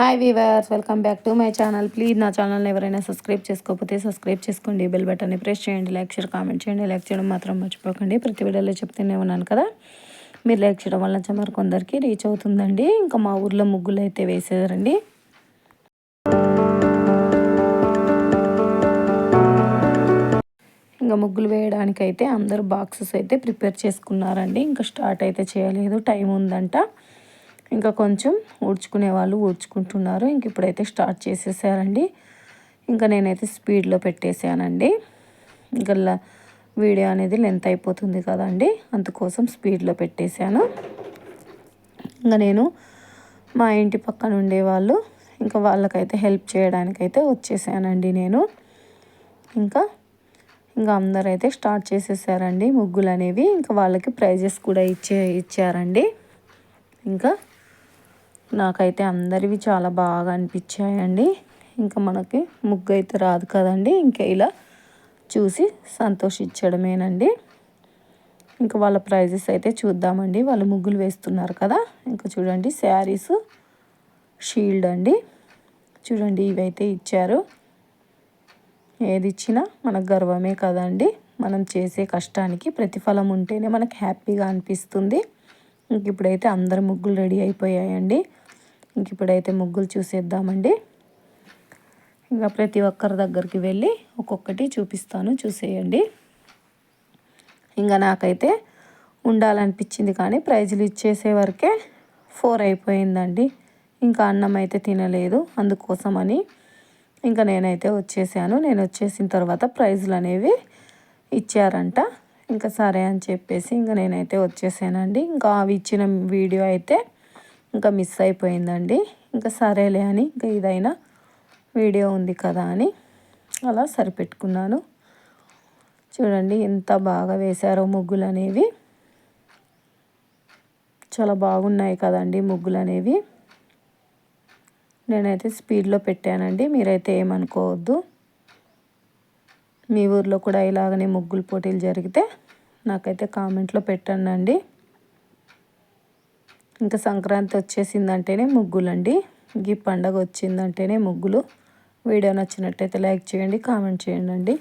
Hi viewers welcome back to my channel please నా ఛానల్ని ఎవరైనా సబ్స్క్రైబ్ చేసుకోకపోతే సబ్స్క్రైబ్ చేసుకోండి. బెల్ బటన్ని ప్రెస్ చేయండి. లైక్ షేర్ కామెంట్ చేయండి. లైక్ చేయడం మాత్రం మర్చిపోకండి. ప్రతి వీడియోలో చెప్తూనే ఉన్నాను కదా. మీరు లైక్ చేయడం వల్ల మరి కొందరికి రీచ్ అవుతుందండి. ఇంకా మా ఊర్లో ముగ్గులు అయితే వేసేదారండి ఇంకా ముగ్గులు వేయడానికి అయితే అందరూ బాక్సెస్ అయితే ప్రిపేర్ చేసుకున్నారండి. ఇంకా స్టార్ట్ అయితే చేయలేదు. టైం ఉందంట. ఇంకా కొంచెం ఊడ్చుకునే వాళ్ళు ఊడ్చుకుంటున్నారు. ఇంక ఇప్పుడైతే స్టార్ట్ చేసేసారండి. ఇంకా నేనైతే స్పీడ్లో పెట్టేశానండి. ఇంకా వీడియో అనేది లెంత్ అయిపోతుంది కదండి. అందుకోసం స్పీడ్లో పెట్టేశాను. ఇంకా నేను మా ఇంటి పక్కన ఉండేవాళ్ళు ఇంకా వాళ్ళకైతే హెల్ప్ చేయడానికైతే వచ్చేసానండి నేను. ఇంకా ఇంకా అందరైతే స్టార్ట్ చేసేసారండి ముగ్గులు అనేవి ఇంకా వాళ్ళకి ప్రైజెస్ కూడా ఇచ్చే ఇచ్చారండి. ఇంకా నాకైతే అందరివి చాలా బాగా అనిపించాయండి. ఇంకా మనకి ముగ్గు అయితే రాదు కదండి. ఇంకా ఇలా చూసి సంతోషించడమేనండి. ఇంకా వాళ్ళ ప్రైజెస్ అయితే చూద్దామండి. వాళ్ళు ముగ్గులు వేస్తున్నారు కదా. ఇంకా చూడండి శారీస్ షీల్డ్ అండి. చూడండి ఇవైతే ఇచ్చారు. ఏది ఇచ్చినా మనకు గర్వమే కదండి. మనం చేసే కష్టానికి ప్రతిఫలం ఉంటేనే మనకు హ్యాపీగా అనిపిస్తుంది. ఇంక ఇప్పుడైతే అందరు ముగ్గులు రెడీ అయిపోయాయండి. ఇంక ఇప్పుడైతే ముగ్గులు చూసేద్దామండి. ఇంకా ప్రతి ఒక్కరి దగ్గరికి వెళ్ళి ఒక్కొక్కటి చూపిస్తాను చూసేయండి. ఇంకా నాకైతే ఉండాలనిపించింది కానీ ప్రైజులు ఇచ్చేసే వరకే ఫోర్ అయిపోయిందండి. ఇంకా అన్నం అయితే తినలేదు అందుకోసమని ఇంకా నేనైతే వచ్చేసాను. నేను వచ్చేసిన తర్వాత ప్రైజులు అనేవి ఇచ్చారంట. ఇంకా సరే అని చెప్పేసి ఇంకా నేనైతే వచ్చేసానండి. ఇంకా అవి ఇచ్చిన వీడియో అయితే ఇంకా మిస్ అయిపోయిందండి. ఇంకా సరేలే అని ఇంకా ఇదైనా వీడియో ఉంది కదా అని అలా సరిపెట్టుకున్నాను. చూడండి ఎంత బాగా వేశారో ముగ్గులు అనేవి చాలా బాగున్నాయి కదండి ముగ్గులు అనేవి నేనైతే స్పీడ్లో పెట్టానండి మీరైతే ఏమనుకోవద్దు. మీ ఊర్లో కూడా ఇలాగనే ముగ్గులు పోటీలు జరిగితే నాకైతే కామెంట్లో పెట్టండి ఇంకా సంక్రాంతి వచ్చేసిందంటేనే ముగ్గులండి. ఈ పండగ వచ్చిందంటేనే ముగ్గులు. వీడియో నచ్చినట్టయితే లైక్ చేయండి కామెంట్ చేయండి